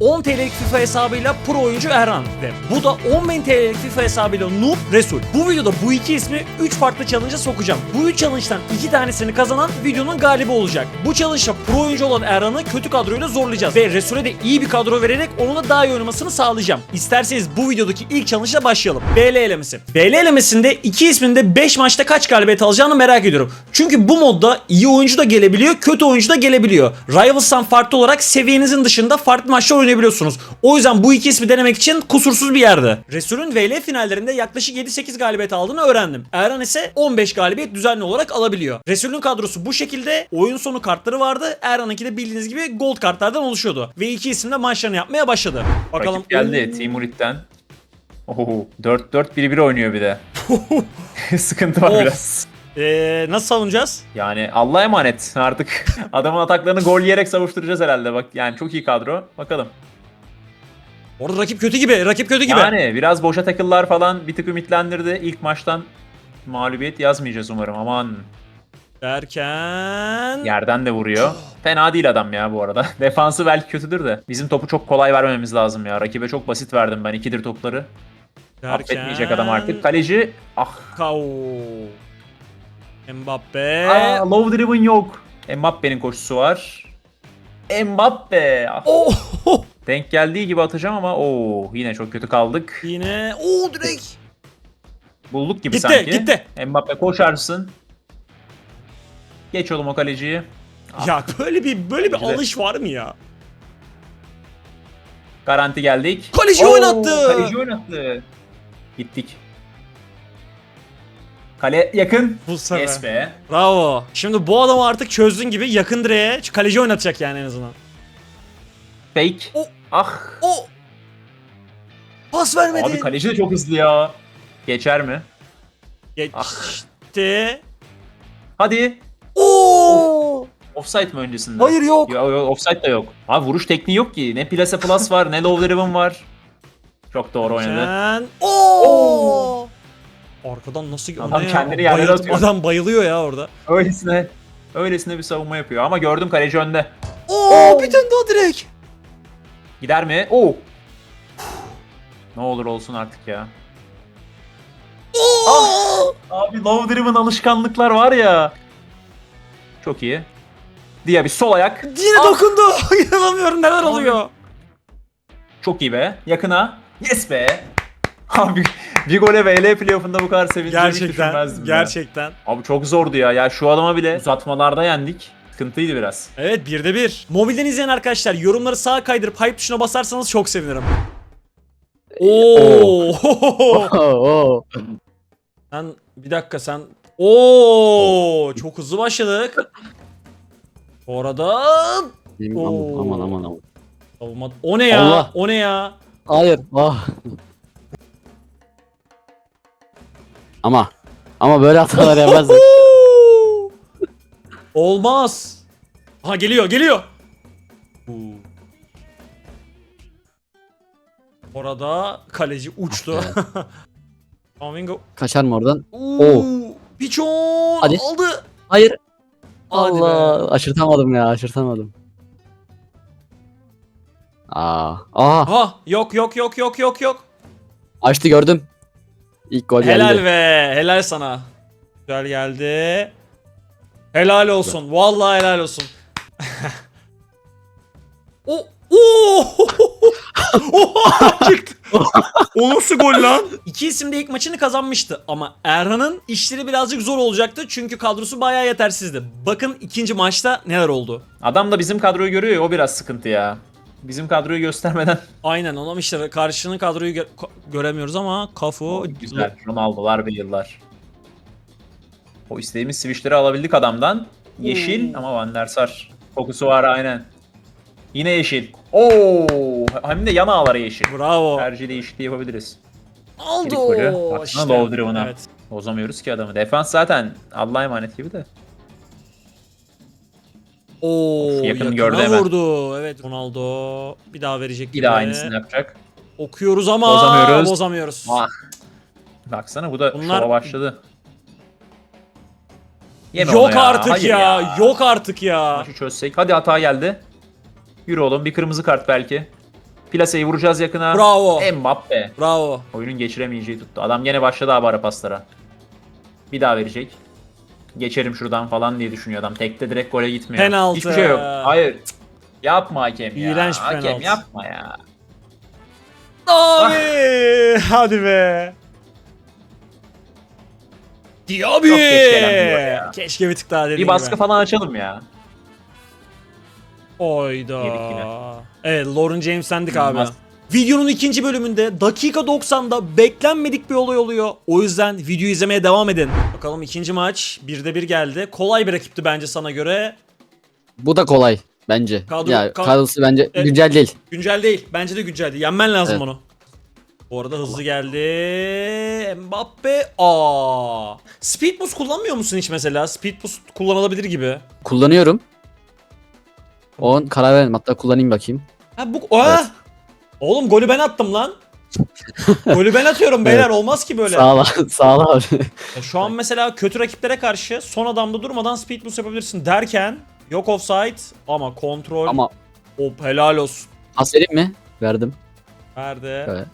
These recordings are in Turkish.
10 TL'lik FIFA hesabıyla pro oyuncu Erhan ve bu da 10.000 TL'lik FIFA hesabıyla Noob Resul. Bu videoda bu iki ismi 3 farklı challenge'a sokacağım. Bu 3 challenge'dan 2 tanesini kazanan videonun galibi olacak. Bu challenge'da pro oyuncu olan Erhan'ı kötü kadroyla zorlayacağız ve Resul'e de iyi bir kadro vererek onun da daha iyi oynamasını sağlayacağım. İsterseniz bu videodaki ilk challenge'la başlayalım. BL elemesi. BL elemesinde iki ismin de 5 maçta kaç galibiyet alacağını merak ediyorum. Çünkü bu modda iyi oyuncu da gelebiliyor, kötü oyuncu da gelebiliyor. Rivals'tan farklı olarak seviyenizin dışında farklı maçlar oynayabiliyorsunuz. O yüzden bu iki ismi denemek için kusursuz bir yerde. Resul'ün VL finallerinde yaklaşık 7-8 galibiyet aldığını öğrendim. Erhan ise 15 galibiyet düzenli olarak alabiliyor. Resul'ün kadrosu bu şekilde. Oyun sonu kartları vardı. Erhan'ınki de bildiğiniz gibi gold kartlardan oluşuyordu. Ve iki isim de maçlarını yapmaya başladı. Bakalım. Rakip geldi Timurit'ten. Oho 4-4-1-1 oynuyor bir de. Sıkıntı var Of. biraz. Ee, nasıl savunacağız? Yani Allah'a emanet artık. Adamın ataklarını gol yiyerek savuşturacağız herhalde. Bak yani çok iyi kadro. Bakalım. Orada rakip kötü gibi. Rakip kötü gibi. Yani biraz boşa takıllar falan bir tık ümitlendirdi. İlk maçtan mağlubiyet yazmayacağız umarım. Aman Derken... yerden de vuruyor. Fena değil adam ya bu arada. Defansı belki kötüdür de. Bizim topu çok kolay vermememiz lazım ya. Rakibe çok basit verdim ben ikidir topları. Affetmeyecek adam artık. Kaleci ah. Kau. Mbappe. Aa, low driven yok. Mbappe'nin koşusu var. Mbappe. Ah. Oh! Denk geldiği gibi atacağım ama o yine çok kötü kaldık. Yine. Oo direkt. Bulduk gibi Gitti, sanki. gitti. Mbappe koşarsın. Geç oğlum o kaleciyi. Ah. Ya böyle bir böyle bir alış var mı ya? Garanti geldik. Kaleci Oo, oynattı. Kaleci oynattı. Gittik. Kale yakın. Bu sefer. Yes be. Bravo. Şimdi bu adamı artık çözdün gibi yakın direğe kaleci oynatacak yani en azından. Fake. O- Ah. O. Pas vermedi. Abi kaleci de çok hızlı ya. Geçer mi? Geçti. Hadi. Oo. Offside mi öncesinde? Hayır yok. Yo, yo, offside de yok. Abi vuruş tekniği yok ki. Ne plase plus var ne low driven var. Çok doğru oynadı. Sen. Oo. Arkadan nasıl Adam ya? kendini yerlere atıyor. Adam bayılıyor ya orada. Öylesine öylesine bir savunma yapıyor ama gördüm kaleci önde. Oo, bir tane daha direk. Gider mi? Oo. ne olur olsun artık ya. Oo. Abi low driven alışkanlıklar var ya. Çok iyi. Diye bir sol ayak. Yine Ah. dokundu. İnanamıyorum neler oluyor. Çok iyi be. Yakına. Yes be. Abi bir gole VL playoff'unda bu kadar sevineceğimi hiç Gerçekten. düşünmezdim ya. Gerçekten. Abi çok zordu ya. Ya şu adama bile uzatmalarda yendik. Sıkıntıydı biraz. Evet bir de bir. Mobilden izleyen arkadaşlar yorumları sağa kaydırıp hype tuşuna basarsanız çok sevinirim. Oo. Oo. sen bir dakika sen. Oo çok hızlı başladık. Bu arada Oo. aman aman aman aman. savunma. O ne ya? Allah. O ne ya? Hayır. Ah. Ama ama böyle hatalar yapmazdık. Olmaz. Ha geliyor, geliyor. Orada kaleci uçtu. Flamingo. Kaçar mı oradan? Oo. Piçon Hadi. aldı. Hayır. Hadi Allah. Aşırtamadım ya aşırtamadım. Aa. Aa. Ha yok yok yok yok yok yok. Açtı gördüm. İlk gol Helal geldi. be. Helal sana. Güzel geldi. Helal olsun. Vallahi helal olsun. o Oo! Oha! Çıktı. o nasıl gol lan? İki isim de ilk maçını kazanmıştı ama Erhan'ın işleri birazcık zor olacaktı çünkü kadrosu bayağı yetersizdi. Bakın ikinci maçta neler oldu. Adam da bizim kadroyu görüyor ya o biraz sıkıntı ya. Bizim kadroyu göstermeden Aynen ona işte karşının kadroyu gö- ko- göremiyoruz ama Kafu güzel. Ronaldo'lar ve yıllar. O istediğimiz switchleri alabildik adamdan. Yeşil Hmm. ama Van der Sar. Kokusu var aynen. Yine yeşil. Oo, hem de yan ağlara yeşil. Bravo. Tercih değişikliği yapabiliriz. Aldı. İlk golü. Baksana İşte, low driven'a. Evet. Bozamıyoruz ki adamı. Defans zaten Allah'a emanet gibi de. Oo, Of, yakına gördü hemen. vurdu. Evet Ronaldo bir daha verecek Bir gibi. daha aynısını yapacak. Okuyoruz ama Bozamıyoruz. bozamıyoruz. Ah. Baksana bu da Bunlar- şova başladı. Yeme yok onu ya. artık Hayır ya, Yok artık ya. Maçı çözsek. Hadi hata geldi. Yürü oğlum bir kırmızı kart belki. Plaseyi vuracağız yakına. Bravo. Mbappe. Bravo. Oyunun geçiremeyeceği tuttu. Adam gene başladı abi ara paslara. Bir daha verecek. Geçerim şuradan falan diye düşünüyor adam. Tekte direkt gole gitmiyor. Penaltı. Hiçbir şey yok. Hayır. Yapma hakem ya. İğrenç hakem penaltı. yapma ya. Abi. Hadi be. Diaby. Çok geç gelen bir gol ya. Keşke bir tık daha dediğim Bir baskı gibi. falan açalım ya. Oyda. Evet Lauren James'lendik abi. Videonun ikinci bölümünde dakika 90'da beklenmedik bir olay oluyor. O yüzden videoyu izlemeye devam edin. Bakalım ikinci maç. Birde bir geldi. Kolay bir rakipti bence sana göre. Bu da kolay bence. Kadro- ya kad- kadrosu bence E- güncel değil. Güncel değil. Bence de güncel değil. Yenmen lazım Evet. onu. Bu arada hızlı geldi. Mbappe. Aa. Speed boost kullanmıyor musun hiç mesela? Speed boost kullanılabilir gibi. Kullanıyorum. 10 karar verdim. Hatta kullanayım bakayım. Ha bu Aa! Oğlum golü ben attım lan. golü ben atıyorum beyler Evet. olmaz ki böyle. Sağ ol, sağ ol abi. Ya Şu an mesela kötü rakiplere karşı son adamda durmadan speed boost yapabilirsin derken yok offside ama kontrol. Ama Hop helal olsun. pas vereyim mi? Verdim. Nerede? Evet.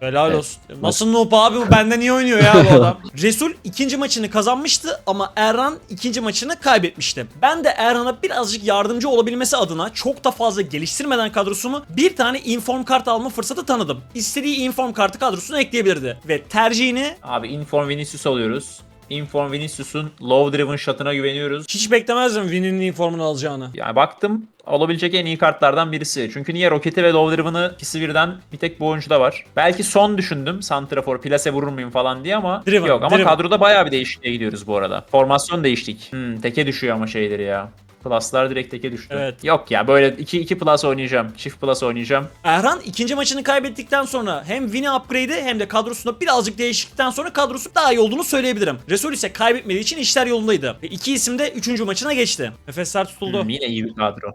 Helal Evet. olsun. Nasıl noob abi bu benden niye oynuyor ya bu adam? Resul ikinci maçını kazanmıştı ama Erhan ikinci maçını kaybetmişti. Ben de Erhan'a birazcık yardımcı olabilmesi adına çok da fazla geliştirmeden kadrosumu bir tane inform kart alma fırsatı tanıdım. İstediği inform kartı kadrosuna ekleyebilirdi. Ve tercihini Abi Inform Vinicius alıyoruz. Inform Vinicius'un low driven shot'ına güveniyoruz. hiç beklemezdim Vin'in informunu alacağını. Yani baktım olabilecek en iyi kartlardan birisi. Çünkü niye Roketi ve Low Driven'ı ikisi birden bir tek bu oyuncuda var. Belki son düşündüm. Santrafor, plase vurur muyum falan diye ama Driven, yok. Ama Driven. kadroda bayağı bir değişikliğe gidiyoruz bu arada. Formasyon değiştik. Hmm, teke düşüyor ama şeyleri ya. Plus'lar direkt teke düştü. Evet. Yok ya böyle 2 2 plus oynayacağım. Çift plus oynayacağım. Erhan ikinci maçını kaybettikten sonra hem Vin'i upgrade'i hem de kadrosunda birazcık değişiklikten sonra kadrosu daha iyi olduğunu söyleyebilirim. Resul ise kaybetmediği için işler yolundaydı. Ve iki isim de üçüncü maçına geçti. Nefesler tutuldu. Hmm, yine iyi bir kadro.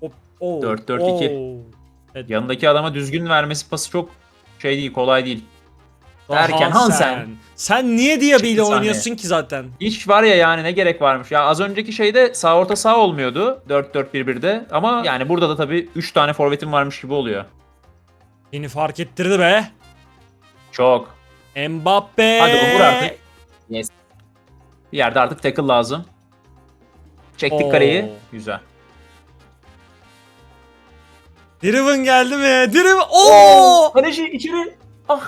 Hop, oo, 4-4-2. oo. Yanındaki adama düzgün vermesi pası çok şey değil, kolay değil. Derken Hansen. Sen niye Diaby ile Çıktı oynuyorsun ki zaten? Hiç var ya yani ne gerek varmış. Ya az önceki şeyde sağ orta sağ olmuyordu 4-4-1-1'de ama yani burada da tabii 3 tane forvetim varmış gibi oluyor. Beni fark ettirdi be. Çok. Mbappe. Hadi vur artık. Yes. Bir yerde artık tackle lazım. Çektik Oo. kareyi. Güzel. Driven geldi mi? Driven. Oo! Kaleci içeri. Ah.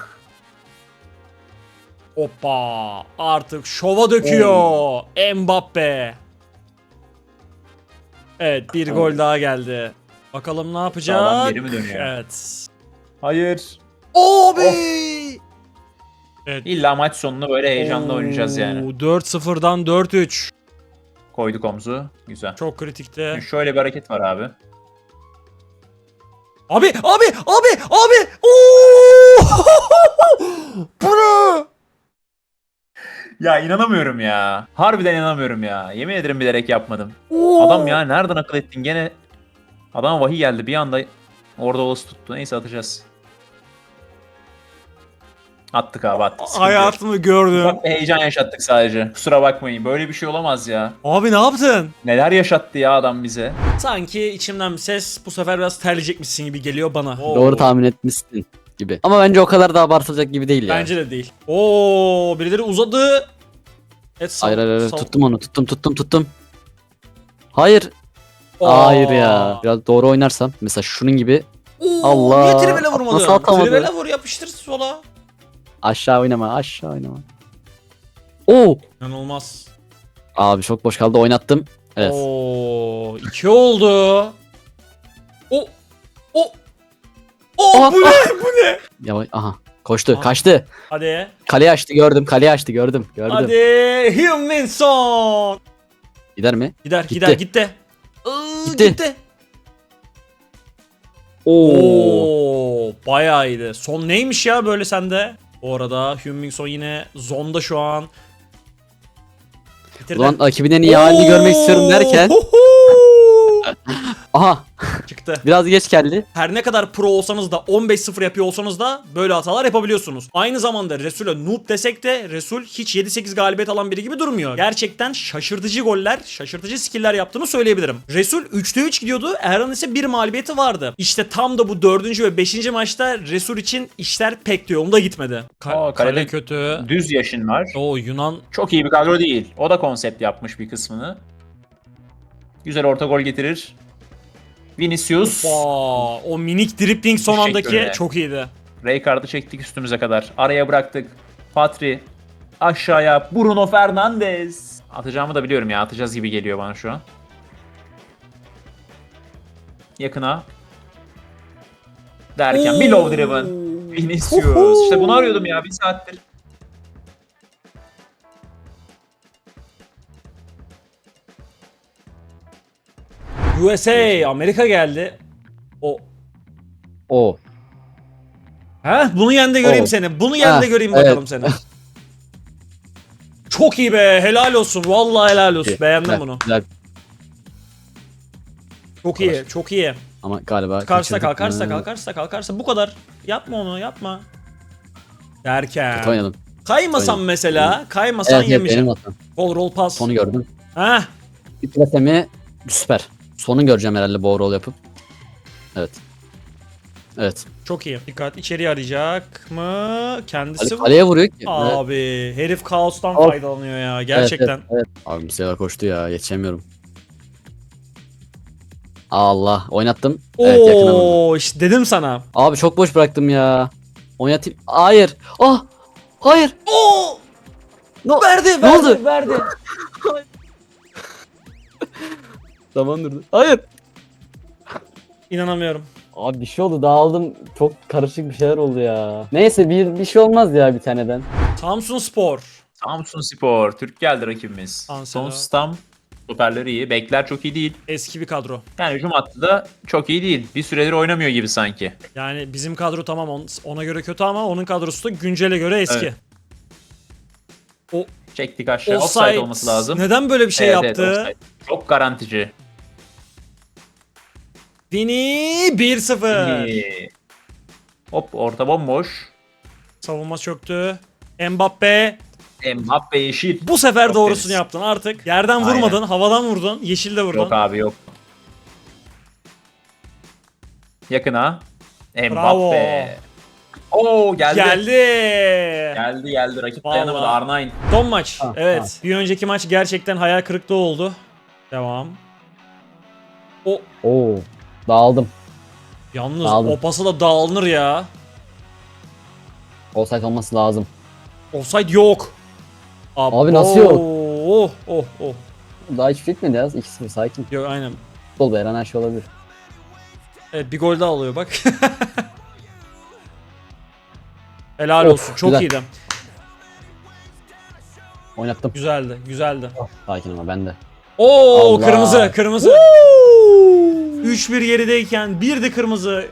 Hoppa. Artık şova döküyor. Mbappe. Evet bir gol daha geldi. Bakalım ne yapacak? Sağlam geri mi dönüyor? Evet. Hayır. Abi. Evet. İlla maç sonunu böyle heyecanla oynayacağız yani. Oo, 4-0'dan 4-3. Koyduk omzu. Güzel. Çok kritikte. Şimdi şöyle bir hareket var abi. Abi abi abi abi. Oo! Ya inanamıyorum ya. Harbiden inanamıyorum ya. Yemin ederim bilerek yapmadım. Oo! Adam ya nereden akıl ettin gene? Adama vahiy geldi bir anda orada olası tuttu. Neyse atacağız. Attık abi attık. Sıkıntı. Hayatımı gördüm. Bir heyecan yaşattık sadece. Kusura bakmayın. Böyle bir şey olamaz ya. Abi ne yaptın? Neler yaşattı ya adam bize. Sanki içimden bir ses bu sefer biraz terleyecekmişsin gibi geliyor bana. Doğru tahmin etmişsin gibi. Ama bence o kadar da abartılacak gibi değil ya. Bence de değil. Oo, birileri uzadı. Evet, sal- Hayır hayır hayır. sal- tuttum onu tuttum tuttum tuttum. Hayır. Aa. Hayır ya. Biraz doğru oynarsam mesela şunun gibi Oo, Allah. Niye tribele vurmadın? Nasıl atamadı? Tribele vur yapıştır sola. aşağı oynama aşağı oynama. Oo. İnanılmaz. Abi çok boş kaldı oynattım. Evet. Oo, iki oldu. O. O. O Aa, bu ne? Bu ne? Yavaş aha. Koştu Aa. kaçtı. Hadi. Kaleyi açtı gördüm kaleyi açtı gördüm gördüm. Hadi. Huminson. Gider mi? Gider Gitti. gider gitti. Iı, Gitti. gitti. Oo. Oo, bayağı iyiydi. Son neymiş ya böyle sende? Bu arada Hummingson yine zonda şu an. Bitirdi. Ulan rakibin en iyi halini görmek istiyorum derken. Aha. Çıktı. Biraz geç geldi. Her ne kadar pro olsanız da 15-0 yapıyor olsanız da böyle hatalar yapabiliyorsunuz. Aynı zamanda Resul'e noob desek de Resul hiç 7-8 galibiyet alan biri gibi durmuyor. Gerçekten şaşırtıcı goller, şaşırtıcı skiller yaptığını söyleyebilirim. Resul 3'te 3 gidiyordu. Erhan ise bir mağlubiyeti vardı. İşte tam da bu 4. ve 5. maçta Resul için işler pek de yolunda gitmedi. Ka- Aa, kale kalede- kötü. Düz yaşın var. O Yunan Çok iyi bir kadro değil. O da konsept yapmış bir kısmını. Güzel orta gol getirir. Vinicius. Aa, o minik dribbling son Teşekkür andaki çok iyiydi. Rijkaard'ı çektik üstümüze kadar. Araya bıraktık. Patri. Aşağıya Bruno Fernandes. Atacağımı da biliyorum ya. Atacağız gibi geliyor bana şu an. Yakına. Derken bir low driven. Vinicius. İşte bunu arıyordum ya bir saattir. USA, Amerika geldi. O O. Ha? Bunu yen de göreyim Oo. seni. Bunu yen Ha, göreyim evet. bakalım seni. Çok iyi be. Helal olsun. Vallahi helal olsun. Beğendim Güzel, bunu. Güzel. Çok iyi. Çok iyi. Ama galiba Karşıda kaçırdık kal, karşıda mı? kal, karşıda kal, karşıda. Bu kadar. Yapma onu, yapma. Derken. Kötü oynadım. Kaymasan Oynadım. mesela, kaymasan Evet evet yemeyeceğim. benim hatam. Roll roll pass. Sonu gördüm. Bir plasemi süper. Sonu göreceğim herhalde ball roll yapıp. Evet. Evet. Çok iyi. Dikkat içeri arayacak mı? Kendisi Ali kaleye vuruyor ki. Abi herif kaostan Of. faydalanıyor ya gerçekten. Evet, evet, evet. Abi bir sefer koştu ya yetişemiyorum. Allah oynattım. Evet yakına vurdum. Oo işte dedim sana. Abi çok boş bıraktım ya. Oynatayım. Hayır. Ah. Hayır. Oo! No. Verdi, Ne verdi, oldu? verdi. Zaman durdu. Hayır. İnanamıyorum. Abi bir şey oldu dağıldım. Çok karışık bir şeyler oldu ya. Neyse bir bir şey olmaz ya bir taneden. Samsun Spor. Samsun Spor. Türk geldi rakibimiz. Cancelo. Son stam. Stoperleri iyi. Bekler çok iyi değil. Eski bir kadro. Yani hücum hattı da çok iyi değil. Bir süredir oynamıyor gibi sanki. Yani bizim kadro tamam on- ona göre kötü ama onun kadrosu da güncele göre eski. Evet. O Çektik aşağı. Offside, olması lazım. Neden böyle bir şey Evet, yaptı? evet, offside. Çok garantici. Vini 1-0. İyi. Hop orta bomboş. Savunma çöktü. Mbappe Mbappe yeşil. bu sefer Çok doğrusunu temiz. yaptın artık. Yerden Aynen. vurmadın, havadan vurdun, yeşilde vurdun. Yok abi yok. Yakına. Bravo. Mbappe. Oo geldi. Geldi. Geldi geldi. Rakip Vallahi. dayanamadı. R9. Son maç. Ha, evet. ha. Bir önceki maç gerçekten hayal kırıklığı oldu. Devam. O Oo. Dağıldım. yalnız Aldım. o pası da dağılır ya. Offside olması lazım. Offside yok. Abi nasıl yok? Oh oh oh. Daha hiç bitmedi ya. 2-0 sakin. Yok aynen. Futbol be her an her şey olabilir. Evet bir gol daha alıyor bak. Helal Of, olsun. Çok güzel. iyiydi. Oynattım. Güzeldi. Güzeldi. Sakin ama ben de. Oo Allah. kırmızı kırmızı. 3-1 gerideyken bir de kırmızı.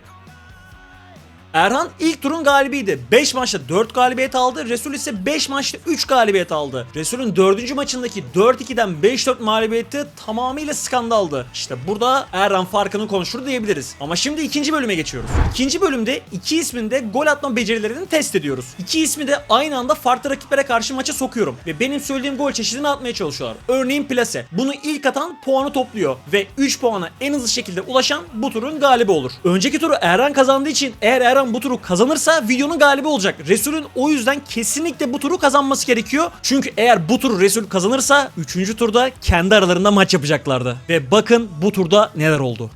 Erhan ilk turun galibiydi. 5 maçta 4 galibiyet aldı. Resul ise 5 maçta 3 galibiyet aldı. Resul'ün 4. maçındaki 4-2'den 5-4 mağlubiyeti tamamıyla skandaldı. İşte burada Erhan farkını konuşur diyebiliriz. Ama şimdi ikinci bölüme geçiyoruz. İkinci bölümde iki ismin de gol atma becerilerini test ediyoruz. İki ismi de aynı anda farklı rakiplere karşı maça sokuyorum. Ve benim söylediğim gol çeşidini atmaya çalışıyorlar. Örneğin plase. Bunu ilk atan puanı topluyor. Ve 3 puana en hızlı şekilde ulaşan bu turun galibi olur. Önceki turu Erhan kazandığı için eğer Erhan bu turu kazanırsa videonun galibi olacak. Resul'ün o yüzden kesinlikle bu turu kazanması gerekiyor. Çünkü eğer bu turu Resul kazanırsa 3. turda kendi aralarında maç yapacaklardı. Ve bakın bu turda neler oldu.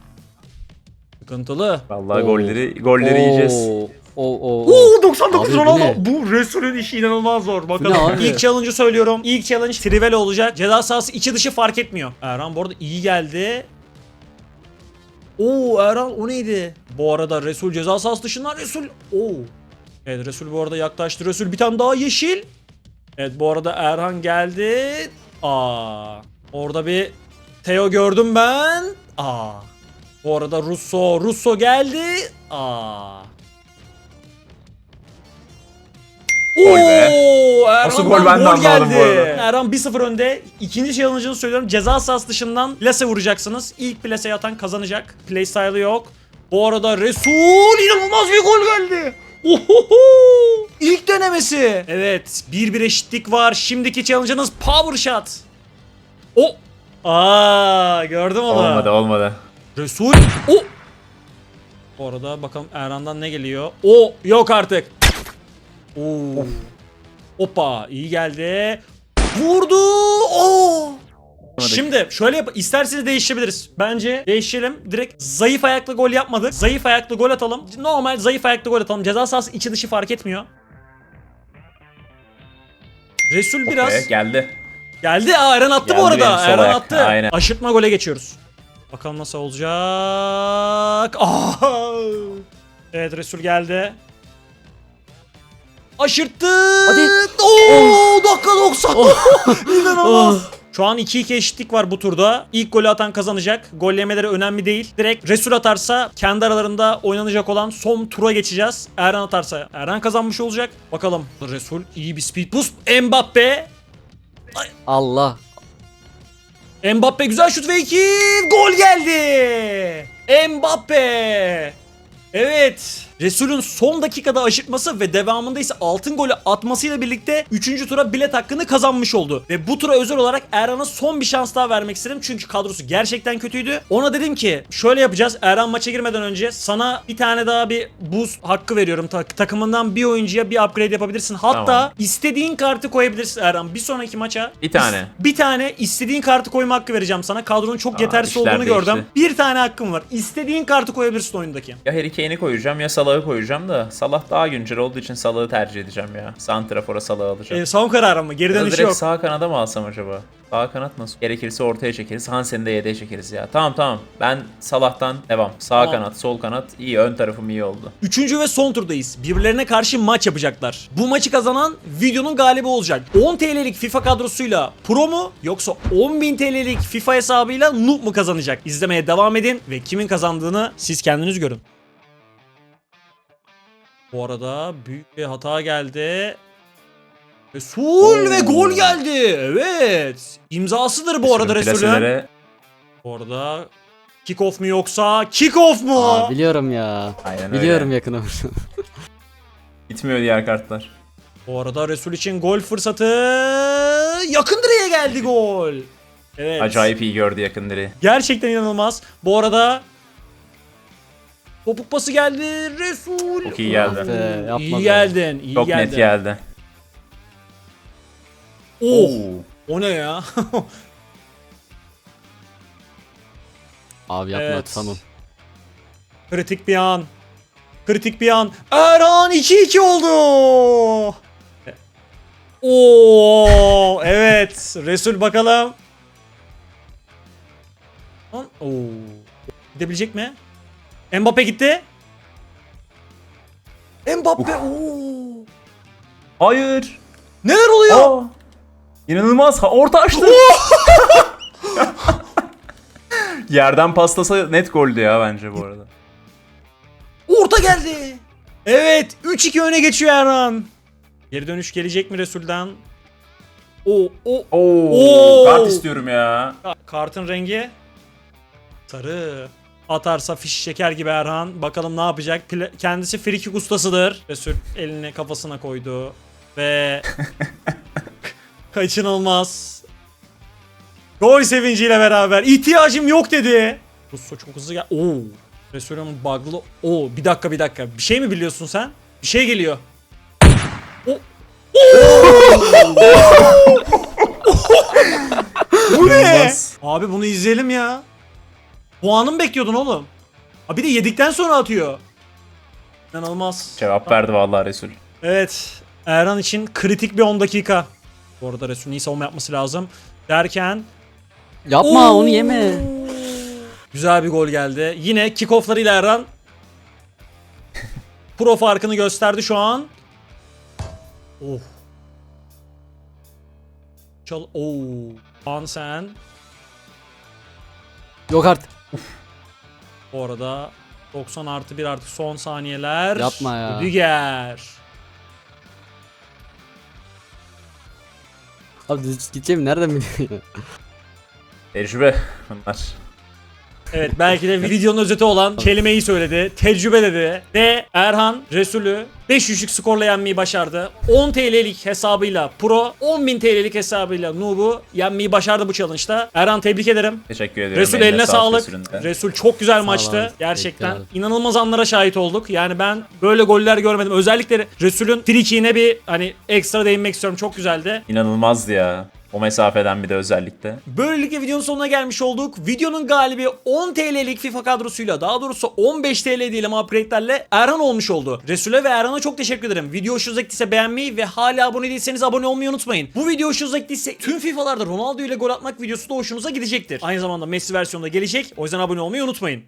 Sıkıntılı. Vallahi Oo. golleri golleri yiyeceğiz. Oo. Oo. Oo. Oo 99 Abi Ronaldo. Bu Resul'ün işi inanılmaz zor. Bakalım. Bu ne abi? İlk challenge'ı söylüyorum. İlk challenge Trivela olacak. Ceza sahası içi dışı fark etmiyor. Erhan bu arada iyi geldi. Oo Erhan o neydi? Bu arada Resul ceza sahası dışından Resul. Oo. Evet Resul bu arada yaklaştı. Resul bir tane daha yeşil. Evet bu arada Erhan geldi. Aa. Orada bir Theo gördüm ben. Aa. Bu arada Russo, Russo geldi. Aa. Gol be. Oo, Erhan'dan Nasıl gol ben de anlamadım bu arada. Erhan 1-0 önde. İkinci challenge'ını söylüyorum. Ceza sahası dışından plase vuracaksınız. İlk plase atan kazanacak. Playstyle'ı yok. Bu arada Resul inanılmaz bir gol geldi. Ohoho! İlk denemesi. Evet, bir bir eşitlik var. Şimdiki challenge'ınız power shot. O Aa, gördüm onu. Olmadı olmadı. Resul. O. Bu arada bakalım Erhan'dan ne geliyor. O yok artık. Oo. Hoppa iyi geldi. Vurdu. Oo. Şimdi şöyle yap isterseniz değişebiliriz. Bence değişelim. Direkt zayıf ayaklı gol yapmadık. Zayıf ayaklı gol atalım. Normal zayıf ayaklı gol atalım. Ceza sahası içi dışı fark etmiyor. Resul biraz Okey, geldi. Geldi. Aa, Eren attı bu Geldi arada. benim sol Eren ayak. attı. Aynen. Aşırtma gole geçiyoruz. Bakalım nasıl olacak. Aa! Evet Resul geldi. Aşırttı. Hadi. Oo, dakika 90. İnanılmaz. Oh. Şu an 2-2 eşitlik var bu turda. İlk golü atan kazanacak. Gollemeleri önemli değil. Direkt Resul atarsa kendi aralarında oynanacak olan son tura geçeceğiz. Erhan atarsa Erhan kazanmış olacak. Bakalım. Resul iyi bir speed boost. Mbappe Allah. Mbappe güzel şut ve iki gol geldi. Mbappe. Evet. Resul'ün son dakikada aşırtması ve devamında ise altın golü atmasıyla birlikte 3. tura bilet hakkını kazanmış oldu. Ve bu tura özel olarak Erhan'a son bir şans daha vermek istedim. Çünkü kadrosu gerçekten kötüydü. Ona dedim ki şöyle yapacağız. Erhan maça girmeden önce sana bir tane daha bir boost hakkı veriyorum. Ta- takımından bir oyuncuya bir upgrade yapabilirsin. Hatta Tamam. istediğin kartı koyabilirsin Erhan. Bir sonraki maça Bir tane. bir tane istediğin kartı koyma hakkı vereceğim sana. Kadronun çok Aa, yetersiz işler olduğunu değişti. gördüm. Bir tane hakkım var. İstediğin kartı koyabilirsin oyundaki. Ya Harry Kane'i koyacağım ya Salah'ı koyacağım da Salah daha güncel olduğu için Salah'ı tercih edeceğim ya. Santrafor'a Salah'ı alacağım. Ee, son kararım mı? Geri dönüşü direkt yok. sağ kanada mı alsam acaba? Sağ kanat nasıl? Gerekirse ortaya çekeriz. Hansen'i de yedeğe çekeriz ya. Tamam tamam. Ben Salah'tan devam. Sağ Tamam. kanat, sol kanat iyi. Ön tarafım iyi oldu. Üçüncü ve son turdayız. Birbirlerine karşı maç yapacaklar. Bu maçı kazanan videonun galibi olacak. 10 TL'lik FIFA kadrosuyla Pro mu yoksa 10.000 TL'lik FIFA hesabıyla Noob mu kazanacak? İzlemeye devam edin ve kimin kazandığını siz kendiniz görün. Bu arada büyük bir hata geldi. Resul ve gol geldi. Evet. İmzasıdır bu arada Resul'ün. Plaselere- Bu arada kick-off mu yoksa kick-off mu? Aa, biliyorum ya. Aynen Biliyorum öyle. yakını. Gitmiyor diğer kartlar. Bu arada Resul için gol fırsatı yakın direğe geldi gol. Evet. Acayip iyi gördü yakın direği. Gerçekten inanılmaz. Bu arada topuk pası geldi. Resul. Çok iyi geldi. Ah yapma iyi be. geldin. iyi Çok geldin. net geldi. Oh, o ne ya? Abi yapma Evet. tamam. Kritik bir an. Kritik bir an. Erhan 2-2 oldu. Oo, evet. Resul bakalım. Lan, Oo. Gidebilecek mi? Mbappe gitti. Mbappe. Oo. Hayır. Neler oluyor? Aa, İnanılmaz. Ha, Orta açtı. Yerden pastasa net goldü ya bence bu arada. Orta geldi. Evet 3-2 öne geçiyor Erhan. Geri dönüş gelecek mi Resul'den? O o Oo, Oo. kart istiyorum ya. Ka- Kartın rengi sarı. Atarsa fiş çeker gibi Erhan. Bakalım ne yapacak. Pla- Kendisi frikik ustasıdır. Resul elini kafasına koydu. Ve kaçınılmaz. Gol sevinciyle beraber. ihtiyacım yok dedi. Russo çok hızlı gel. Oo. Resul'ün bug'lı. Oo bir dakika bir dakika. Bir şey mi biliyorsun sen? Bir şey geliyor. O. Bu ne? Abi bunu izleyelim ya. Puanı mı bekliyordun oğlum? Ha bir de yedikten sonra atıyor. İnanılmaz. Cevap verdi vallahi Resul. Evet. Erhan için kritik bir 10 dakika. Bu arada Resul'ün iyi savunma yapması lazım. Derken... Yapma Oo! onu yeme. Güzel bir gol geldi. Yine kickofflarıyla Erhan pro farkını gösterdi şu an. Oh. Çal. Oo. Hansen. Yok artık. Uf. Bu arada 90 artı 1 artı son saniyeler. Yapma ya. Rüdiger. Abi düz gideceğim nereden biliyorsun? Tecrübe bunlar. Evet belki de videonun özeti olan kelimeyi söyledi. Tecrübe dedi. Ve Erhan Resulü 5-3'lük skorla yenmeyi başardı. 10 TL'lik hesabıyla Pro, 10.000 TL'lik hesabıyla Noob'u yenmeyi başardı bu challenge'da. Erhan tebrik ederim. Teşekkür ediyorum. Resul eline sağlık. Resul'ün de. Resul çok güzel maçtı. abi. Gerçekten. Teşekkür İnanılmaz anlara şahit olduk. Yani ben böyle goller görmedim. Özellikle Resul'ün frikiğine bir hani ekstra değinmek istiyorum. Çok güzeldi. İnanılmazdı ya. O mesafeden bir de özellikle. Böylelikle videonun sonuna gelmiş olduk. Videonun galibi 10 TL'lik FIFA kadrosuyla daha doğrusu 15 TL diyelim upgrade'lerle Erhan olmuş oldu. Resul'e ve Erhan'a çok teşekkür ederim. Video hoşunuza gittiyse beğenmeyi ve hala abone değilseniz abone olmayı unutmayın. Bu video hoşunuza gittiyse tüm FIFA'larda Ronaldo ile gol atmak videosu da hoşunuza gidecektir. Aynı zamanda Messi versiyonu da gelecek. O yüzden abone olmayı unutmayın.